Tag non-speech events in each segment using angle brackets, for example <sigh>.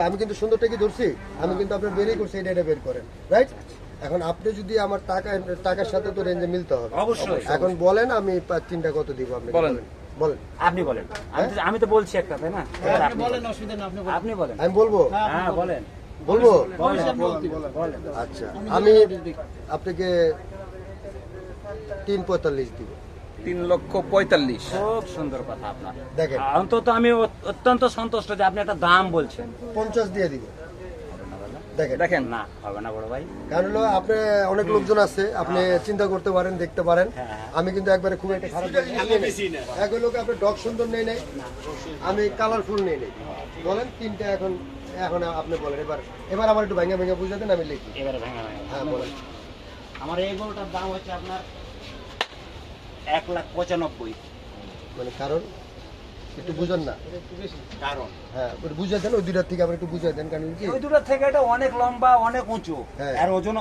আমি কিন্তু সুন্দরটা কি ধরছি। আমি কিন্তু আপনার বেরই করছি এটা এটা বের করেন রাইট এখন আপনি যদি আমার টাকা টাকার সাথে তো রেঞ্জে মিলতে হবে। অবশ্যই এখন বলেন আমি তিনটা কত দিব আপনি বলেন। বলেন? আপনি বলেন। আমি তো- বলছি একটা তাই না? আপনি বলেন অসুবিধা নেই আপনি আপনি বলেন। আমি বলব? হ্যাঁ বলেন। বলব? বলেন। বলেন আচ্ছা। আমি আপনাকে তিন পঁয়তাল্লিশ দিব। তিন লক্ষ পঁয়তাল্লিশ। খুব সুন্দর কথা আপনার। দেখেন। অন্তত আমি অত্যন্ত সন্তুষ্ট যে আপনি একটা দাম বলছেন। পঞ্চাশ দিয়ে দিব। দেখেন। দেখেন। না হবে না বড় ভাই। কারণ হলো আপনি অনেক লোকজন আছে আপনি চিন্তা করতে পারেন দেখতে পারেন। হ্যাঁ। আমি কিন্তু একবারে খুব একটা খারাপ এক লোক আপনি ডগ সুন্দর নেই নেই। আমি কালারফুল নেই নেই। বলেন তিনটা এখন এখন আপনি বলেন। এবার এবার আমার একটু ভেঙে ভেঙে বুঝাতেন আমি লিখি। এবারে ভেঙে ভেঙে। হ্যাঁ বলেন। আমার এই গরুটার দাম হচ্ছে আপনার এক লাখ পঁচানব্বই। মানে কারণ? একটু বুঝেন না। কারণ। হ্যাঁ বুঝে দেন ওই দুটার থেকে আবার একটু বুঝে দেন কারণ কি? ওই দুটোর থেকে এটা অনেক লম্বা অনেক উঁচু। হ্যাঁ। আর ওজন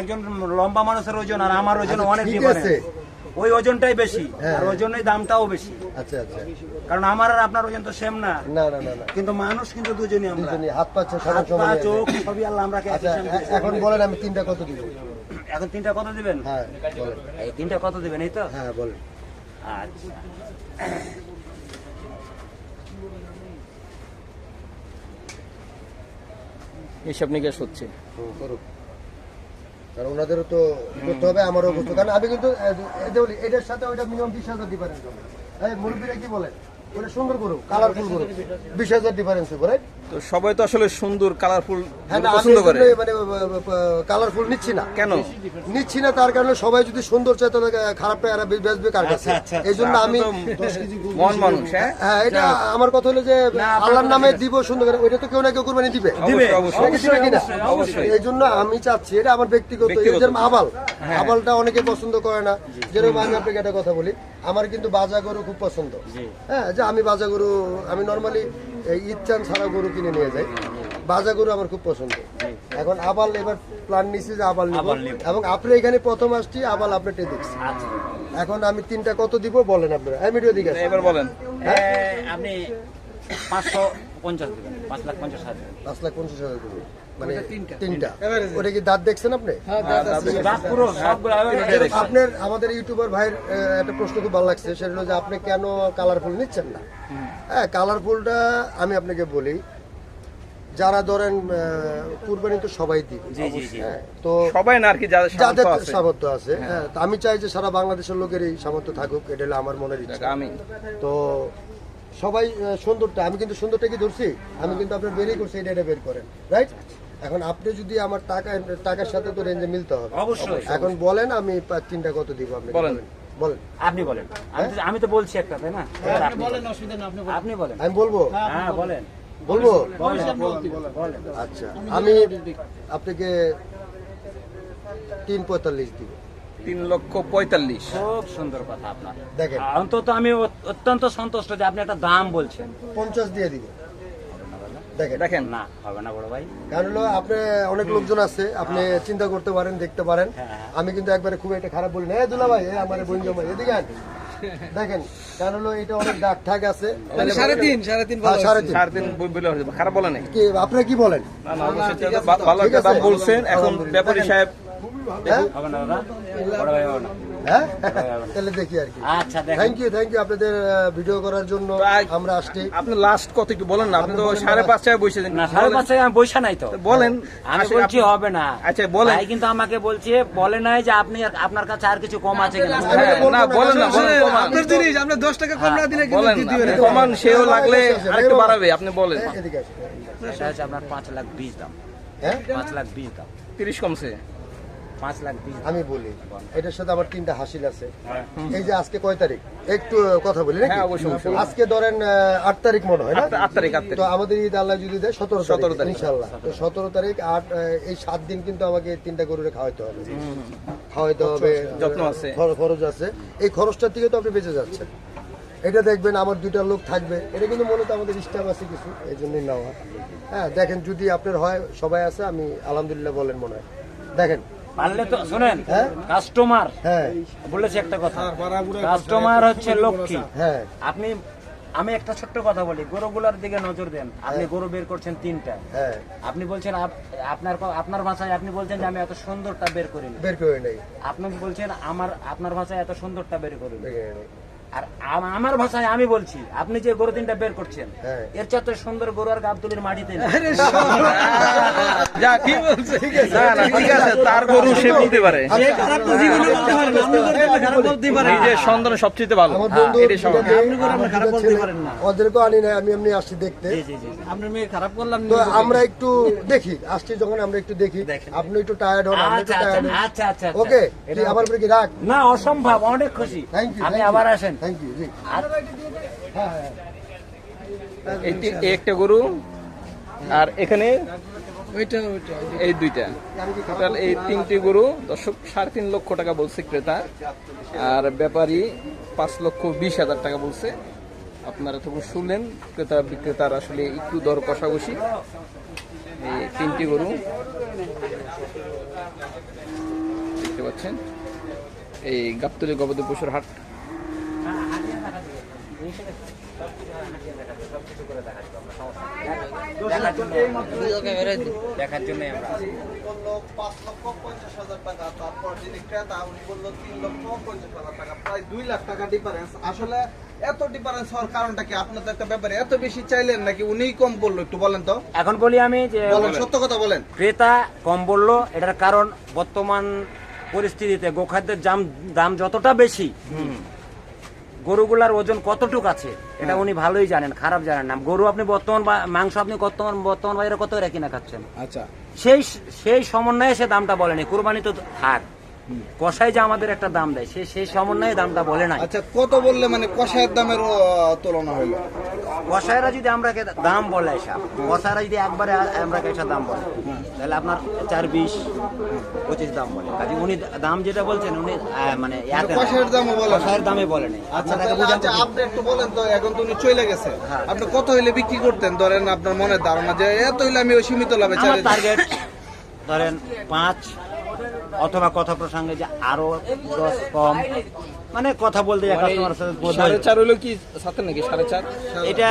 একজন লম্বা মানুষের ওজন আর আমার ওজন আচ্ছা, অনেক ডিফারেন্স ওই ওজনটাই বেশি হ্যাঁ। আর ওজনের দামটাও বেশি। আচ্ছা আচ্ছা। কারণ আমার আর আপনার ওজন তো সেম না। না না না না। কিন্তু মানুষ কিন্তু দুজনই আমরা। হাত পাচ্ছে পা চোখ সবই আল্লাহ আমরা আচ্ছা এখন বলেন আমি তিনটা কত দিব? এখন তিনটা কত দিবেন? হ্যাঁ এই তিনটা কত দিবেন এই তো? হ্যাঁ বলেন। আচ্ছা। হিসাব নিকাশ হচ্ছে। করুক। কারণ ওনাদেরও তো করতে হবে আমারও করতে কারণ আমি কিন্তু এটার সাথে ওইটা মিনিমাম বিশ হাজার ডিফারেন্স হবে। মুরব্বীরা কি বলে? ওটা সুন্দর করুক কালারফুল করুক। বিশ হাজার ডিফারেন্স হবে রাইট তো সবাই তো আসলে সুন্দর কালারফুল হ্যাঁ আমি পছন্দ করে। মানে কালারফুল নিচ্ছি না। কেন? নিচ্ছি না তার কারণে সবাই যদি সুন্দর চায় তাহলে খারাপটা এরা বেচবে কার কাছে? আচ্ছা, আচ্ছা, এই জন্য আমি মন মানুষ হ্যাঁ হ্যাঁ? এটা আমার কথা হলো যে আল্লাহর নামে দিব সুন্দর করে ওইটা তো কেউ না কেউ কোরবানি দিবে। দিবে অবশ্যই। এই জন্য আমি চাচ্ছি এটা আমার ব্যক্তিগত এই ব্যক্তিগত। যেরকম আবাল আবালটা অনেকে পছন্দ করে না। যেরকম আমি আপনাকে একটা কথা বলি আমার কিন্তু বাজা গরু খুব পছন্দ। হ্যাঁ যে আমি বাজা গরু আমি নর্মালি ঈদ চান ছাড়া গরু কিনে নিয়ে যাই বাজা গরু আমার খুব পছন্দ। এখন আবাল এবার প্ল্যান নিছি যে আবাল নিব। এবং আপনি এখানে প্রথম আসছি আবাল আপনারটা দেখছি। আচ্ছা। এখন আমি তিনটা কত দিব বলেন আপনারা। আমি ভিডিও দিকে এবার বলেন। এ, আপনি পাঁচশো পঞ্চাশ দিবেন পাঁচ লাখ পঞ্চাশ হাজার। পাঁচ লাখ পঞ্চাশ হাজার দেবো মানে তিনটা। ওটা কি দাঁত দেখছেন আপনি? দাঁত পুরো সবগুলো আপনার আমাদের ইউটিউবার ভাইয়ের একটা প্রশ্ন খুব ভালো লাগছে। সেটা হলো যে আপনি কেন কালারফুল নিচ্ছেন না? হ্যাঁ কালারফুলটা আমি আপনাকে বলি যারা ধরেন আহ, কুরবানি তো সবাই দিবে। জি, জি, জি। হ্যাঁ, তো সবাই না আর কি যাদের সামর্থ্য আছে। হ্যাঁ। আমি চাই যে সারা বাংলাদেশের লোকেরই সামর্থ্য থাকুক এটা হলো আমার মনের ইচ্ছা। তো সবাই সুন্দরটা আমি কিন্তু সুন্দরটা কি ধরছি আমি কিন্তু আপনার বেরই করছি এটা এটা বের করেন রাইট এখন আপনি যদি আমার টাকা টাকার সাথে তো রেঞ্জে মিলতে হবে। অবশ্যই। এখন বলেন আমি তিনটা কত দিব আপনি? বলেন। বলেন। আপনি বলেন। আমি তো- বলছি একটা তাই না? বলেন। অসুবিধা নেই আপনি আপনি বলেন। আমি বলব? হ্যাঁ বলেন। বলব? বলেন বলেন আচ্ছা। আমি আপনাকে তিন পঁয়তাল্লিশ দিব। তিন লক্ষ পঁয়তাল্লিশ। খুব সুন্দর কথা আপনার। দেখেন। অন্তত আমি অত্যন্ত সন্তুষ্ট যে আপনি একটা দাম বলছেন। পঞ্চাশ দিয়ে দিব। দেখেন। দেখেন। না হবে না বড় ভাই। কারণ হলো আপনি অনেক লোকজন আছে আপনি চিন্তা করতে পারেন দেখতে পারেন। হ্যাঁ। আমি কিন্তু একবারে খুব একটা খারাপ বলি না। "এ দুলা ভাই আমার বোন জামাই এদিকে আন।" <laughs> দেখেন কারণ হলো এটা অনেক দাগ ঠাক আছে। সাড়ে তিন সাড়ে তিন হ্যাঁ, সাড়ে তিন। সাড়ে তিন বলে খারাপ বলে নাই। কি আপনারা কি বলেন? না না অবশ্যই এটা ভা- ভালো একটা দাম বলছেন। এখন ব্যাপারী সাহেব হ্যাঁ হবে না দাদা? বড় ভাই হবে না। হ্যাঁ? তাহলে দেখি আর কি। আচ্ছা থ্যাংক ইউ থ্যাংক ইউ আপনাদের ভিডিও করার জন্য আমরা আসছি। আপনি লাস্ট কত একটু বলেন না আপনি তো সাড়ে পাঁচটায় বসে না সাড়ে পাঁচটায় আমি বৈশা নাই তো। বলেন। আমি বলছি হবে না। আচ্ছা, বলেন। ভাই কিন্তু আমাকে বলছে বলে নাই যে আপনি আপনার কাছে আর কিছু কম আছে কিনা। হ্যাঁ, বলব না না, বলেন না বলেন। আপনার জিনিস আমরা দশ টাকা কম না দিলে কিন্তু বলেন দিয়ে আপনি কমান সেও লাগলে আরেকটু বাড়াবে আপনি বলেন। এদিকে আসুন। আপনার পাঁচ লাখ বিশ দাম। হ্যাঁ? পাঁচ লাখ বিশ দাম। তিরিশ কমছে। পাঁচ লাখ আমি বলি এটার সাথে আমার তিনটা হাসিল আছে। এই যে আজকে কয় তারিখ? একটু কথা বলি হ্যাঁ। আজকে ধরেন আট তারিখ মনে হয় না? আট- আট তারিখ তো আমাদের ঈদ আল্লাহ যদি দেয় সতেরো 17 তারিখ তারিখ। ইনশাল্লাহ তো সতেরো। তারিখ আট এই সাত দিন কিন্তু আমাকে তিনটা গরুরে খাওয়াইতে হবে। খাওয়াইতে হবে খরচ আছে। এই খরচটার থেকে তো আপনি বেঁচে যাচ্ছেন। এটা দেখবেন আমার দুইটা লোক থাকবে। এটা কিন্তু মূলত আমাদের স্টাফ আছে কিছু এই জন্যই নেওয়া। হ্যাঁ দেখেন যদি আপনার হয় সবাই আছে আমি আলহামদুলিল্লাহ বলেন মনে হয়। দেখেন পারলে তো শোনেন হ্যাঁ? কাস্টমার হ্যাঁ। বলেছে একটা কথা। কাস্টমার হচ্ছে লক্ষ্মী। হ্যাঁ। আপনি আমি একটা ছোট্ট কথা বলি গরুগুলোর দিকে নজর দেন। আপনি গরু বের করছেন তিনটা। হ্যাঁ। আপনি বলছেন আপনার আপনার ভাষায় আপনি বলছেন যে আমি এত সুন্দরটা বের করি বের করি নাই আপনি বলছেন আমার আপনার ভাষায় এত সুন্দরটা বের করিনি। করে আর আমার ভাষায় আমি বলছি আপনি যে গরু তিনটা বের করছেন হ্যাঁ। এর চেয়ে তো সুন্দর গরু আর গাবতুলির মাটিতে কি বলছে? না না ঠিক আছে তার গরু সে বলতে পারে। আচ্ছা, খারাপ তো জীবনে বলতে না। না। নিজের সন্তান সবচেয়ে ভালো। না। ওদেরকেও আনি নাই আমি এমনি আসছি দেখতে। খারাপ করলাম তো আমরা একটু দেখি আসছি যখন আমরা একটু দেখি। আপনি একটু টায়ার্ড হন আপনি আচ্ছা আচ্ছা আচ্ছা আচ্ছা ওকে এটা আমার উপরে কি রাখ না অসম্ভব অনেক খুশি। আপনি আবার আসেন। থ্যাংক ইউ জি হ্যাঁ হ্যাঁ এই একটা গরু আর এখানে ওইটা ওইটা এই দুইটা। টোটাল এই তিনটি গরু দর্শক সাড়ে তিন লক্ষ টাকা বলছে ক্রেতা। আর ব্যাপারী পাঁচ লক্ষ বিশ হাজার টাকা বলছে। আপনারা তখন শুনলেন ক্রেতা বিক্রেতার আসলে একটু দর কষাকষি। এই তিনটি গরু দেখতে পাচ্ছেন। এই গাবতলি গবাদি পশুর হাট। দেখার জন্য আমরা বলল পাঁচ লক্ষ পঞ্চাশ হাজার টাকা তারপর যিনি ক্রেতা উনি বলল তিন লক্ষ পঞ্চাশ হাজার টাকা প্রায় দুই লাখ টাকা ডিফারেন্স আসলে এত ডিফারেন্স হওয়ার কারণটা কি আপনার একটা ব্যাপারে এত বেশি চাইলেন নাকি উনিই কম বলল একটু বলেন তো এখন বলি আমি যে বলেন সত্য কথা বলেন। ক্রেতা কম বলল এটার কারণ বর্তমান পরিস্থিতিতে গোখাদ্যের দাম দাম যতটা বেশি গরুগুলার ওজন কতটুক আছে? এটা উনি ভালোই জানেন খারাপ জানেন না। গরু আপনি বর্তমান মাংস আপনি বর্তমান বর্তমান বাজারে কত রেখে কিনা খাচ্ছেন? আচ্ছা। সেই সেই সমন্বয়ে সে দামটা বলেনি। কুরবানি তো থাক। কষাই যে আমাদের একটা দাম দেয় সে সেই সমন্বয়ে দামটা বলে না আচ্ছা কত বললে মানে কষায়ের দামের তুলনা হইল কষাইরা যদি আমরা দাম বলে এসব কষাইরা যদি একবারে আমরা এসব দাম বলে তাহলে আপনার চার বিশ পঁচিশ দাম বলে কাজে উনি দাম যেটা বলছেন উনি মানে কষায়ের দামও বলে না। দামে বলে নেই আচ্ছা তাহলে বোঝাতে আচ্ছা হবে। আপনি একটু বলেন তো এখন তো উনি চলে গেছে হ্যাঁ। আপনি কত হইলে বিক্রি করতেন ধরেন আপনার মনের ধারণা যে এত হইলে আমি ওই সীমিত লাভে চাই টার্গেট ধরেন পাঁচ অথবা কথা প্রসঙ্গে যে আরও দশ কম মানে কথা বলতে যায় কাস্টমার সাথে সাড়ে চার হলো কি সাথে নাকি? সাড়ে চার? এটা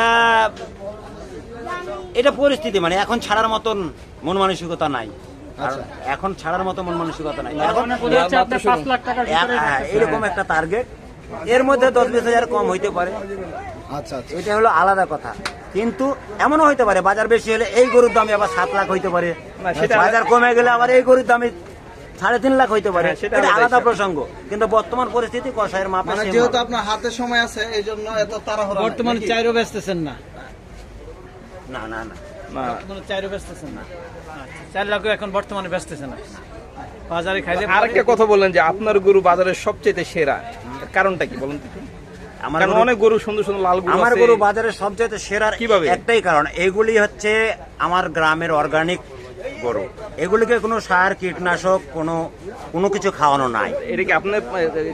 এটা পরিস্থিতি মানে এখন ছাড়ার মতন মন মানসিকতা নাই। এখন ছাড়ার মতো মন মানসিকতা নাই। হ্যাঁ, এরকম একটা টার্গেট এর মধ্যে দশ বিশ হাজার কম হইতে পারে। আচ্ছা আচ্ছা। এটা হলো আলাদা কথা। কিন্তু এমনও হইতে পারে বাজার বেশি হলে এই গরুর দামে আবার সাত লাখ হইতে পারে। সেটা- বাজার কমে গেলে আবার এই গরুর দামে সাড়ে তিন লাখ হইতে পারে। হ্যাঁ, সেটা এটা আলাদা প্রসঙ্গ। কিন্তু বর্তমান পরিস্থিতি কষায়ের মাপে মানে যেহেতু আপনার হাতে সময় আছে এই জন্য এত তাড়াহুড়া বর্তমানে নাকি? চাইরও বেচতেছেন না। না না না। না। বর্তমানে চাইরও বেচতেছেন না। চার লাখ এখন বর্তমানে বেচতেছে না। বাজারে খাইলে আরেকটা কথা বললেন যে আপনার গরু বাজারের সবচেয়ে সেরা। কারণটা কি বলুন আমার অনেক গরু সুন্দর সুন্দর লাল গরু আমার। গরু বাজারে সবচেয়ে সেরার কীভাবে? একটাই কারণ। এগুলি হচ্ছে আমার গ্রামের অর্গানিক গরু। এগুলিকে কোনো সার কীটনাশক কোনো কোনো কিছু খাওয়ানো নাই। এটা কি আপনার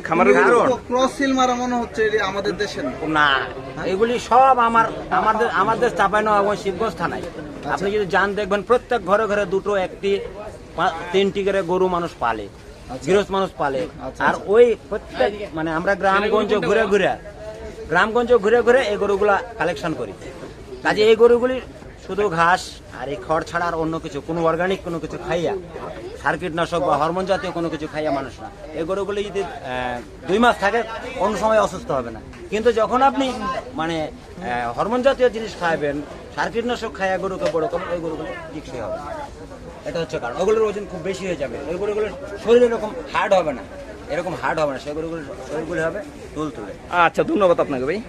খামারের কারণ- ক্রস সিল মারা মনে হচ্ছে এটি আমাদের দেশে না। এগুলি সব আমার আমাদের আমাদের চাপানো এবং শিবগঞ্জ থানায়। আপনি যদি যান দেখবেন প্রত্যেক ঘরে ঘরে দুটো একটি তিনটি করে গরু মানুষ পালে গৃহস্থ মানুষ পালে। আর ওই প্রত্যেক মানে আমরা গ্রামগঞ্জ ঘুরে ঘুরে গ্রামগঞ্জ ঘুরে ঘুরে এই গরুগুলা কালেকশন করি। কাজে এই গরুগুলি শুধু ঘাস আর এই খড় ছাড়া আর অন্য কিছু, কোনো অর্গানিক কোনো কিছু খাইয়া সার কীটনাশক বা হরমোন জাতীয় কোনো কিছু খাইয়া মানুষ না। এই গরুগুলি যদি দুই মাস থাকে, কোন সময় অসুস্থ হবে না। কিন্তু যখন আপনি মানে হরমোন জাতীয় জিনিস খাইবেন সার কীটনাশক খাইয়া গরুকে বড় করবেন ওই গরুগুলো টিকসই হবে। এটা হচ্ছে কারণ। ওগুলোর ওজন খুব বেশি হয়ে যাবে। ওই গরুগুলোর শরীর এরকম হার্ড হবে না। এরকম হার্ড হবে না। সেই গরুগুলোর শরীরগুলো হবে তুল তুলে আচ্ছা ধন্যবাদ আপনাকে ভাই।